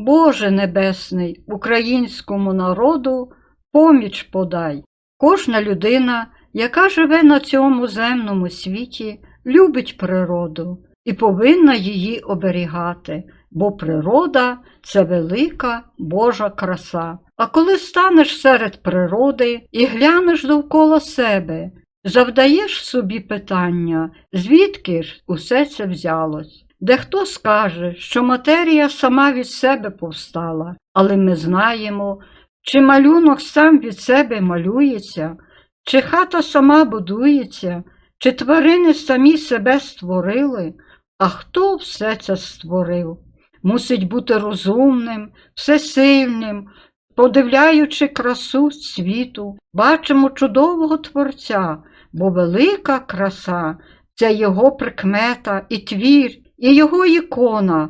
Боже Небесний, українському народу поміч подай. Кожна людина, яка живе на цьому земному світі, любить природу і повинна її оберігати, бо природа це велика Божа краса. А коли станеш серед природи і глянеш довкола себе, завдаєш собі питання, звідки ж усе це взялось? Дехто скаже, що матерія сама від себе повстала, але ми знаємо, чи малюнок сам від себе малюється, чи хата сама будується, чи тварини самі себе створили, а хто все це створив? Мусить бути розумним, всесильним, подивляючи красу світу, бачимо чудового Творця, бо велика краса це його прикмета і твір, і його ікона,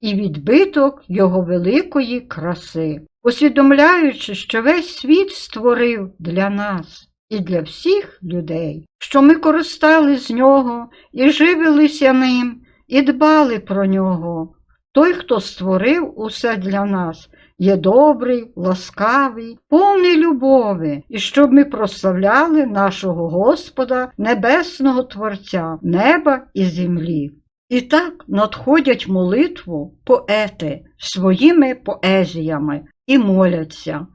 і відбиток його великої краси, усвідомляючи, що весь світ створив для нас і для всіх людей, що ми користали з нього і живилися ним, і дбали про нього. Той, хто створив усе для нас, є добрий, ласкавий, повний любові, і щоб ми прославляли нашого Господа, Небесного Творця, неба і землі. І так надходять молитву поети своїми поезіями і моляться.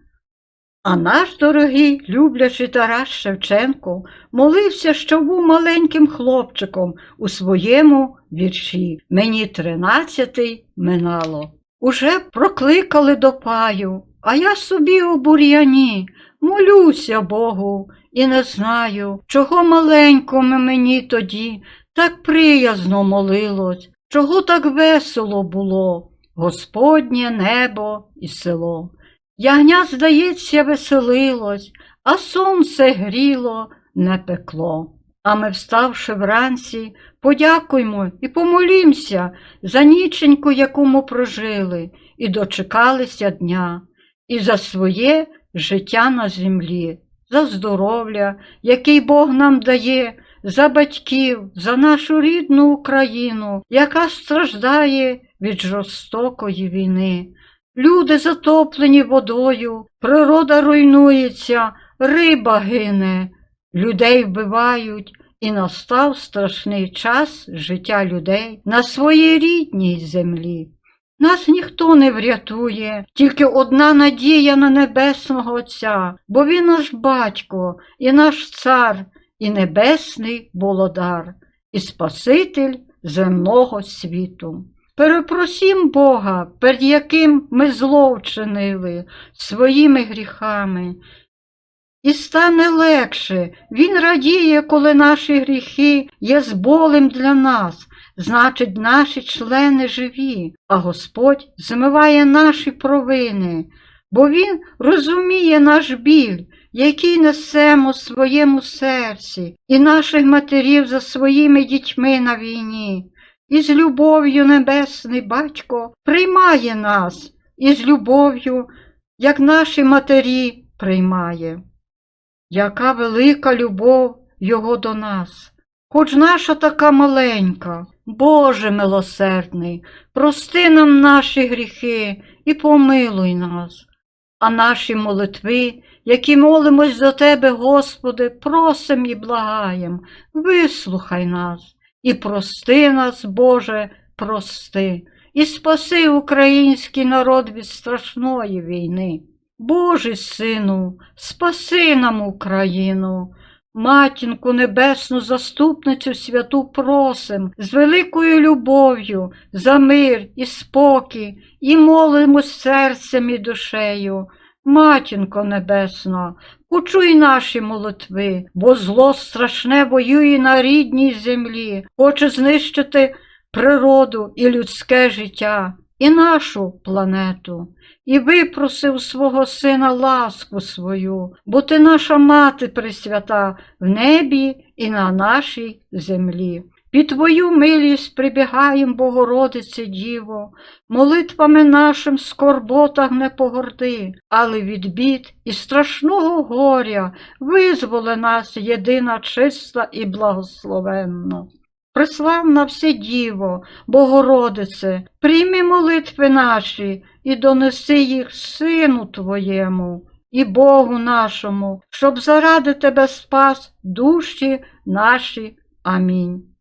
А наш дорогий, люблячий Тарас Шевченко молився, що був маленьким хлопчиком у своєму вірші. Мені тринадцятий минало. Уже прокликали до паю, а я собі у бур'яні, молюся Богу, і не знаю, чого маленькому мені тоді так приязно молилось, чого так весело було, Господнє небо і село. Ягня, здається, веселилось, а сонце гріло, не пекло. А ми, вставши вранці, подякуймо і помолімся за ніченьку, яку ми прожили, і дочекалися дня, і за своє життя на землі, за здоров'я, який Бог нам дає, за батьків, за нашу рідну Україну, яка страждає від жорстокої війни. Люди затоплені водою, природа руйнується, риба гине, людей вбивають, і настав страшний час життя людей на своїй рідній землі. Нас ніхто не врятує, тільки одна надія на Небесного Отця, бо Він наш батько і наш цар, і небесний володар, і Спаситель земного світу. Перепросім Бога, перед яким ми зло вчинили своїми гріхами. І стане легше, Він радіє, коли наші гріхи є з болем для нас, значить, наші члени живі, а Господь змиває наші провини, бо Він розуміє наш біль, який несемо своєму серці, і наших матерів за своїми дітьми на війні. І з любов'ю Небесний Батько приймає нас, і з любов'ю, як наші матері, приймає. Яка велика любов Його до нас, хоч наша така маленька, Боже милосердний, прости нам наші гріхи і помилуй нас, а наші молитви, які молимось до Тебе, Господи, просим і благаєм, вислухай нас. І прости нас, Боже, прости, і спаси український народ від страшної війни. Боже Сину, спаси нам Україну, матінку небесну заступницю святу просим з великою любов'ю за мир і спокій, і молимось серцем і душею. Матінко Небесна, почуй наші молитви, бо зло страшне воює на рідній землі, хоче знищити природу і людське життя, і нашу планету, і випросив свого сина ласку свою, бо ти наша мати пресвята в небі і на нашій землі. Під Твою милість прибігаєм, Богородице Діво, молитвами нашим скорботах не погорди, але від бід і страшного горя визволи нас єдина чиста і благословенна. Преславна все Діво, Богородице, прийми молитви наші і донеси їх Сину Твоєму і Богу нашому, щоб заради Тебе спас душі наші. Амінь.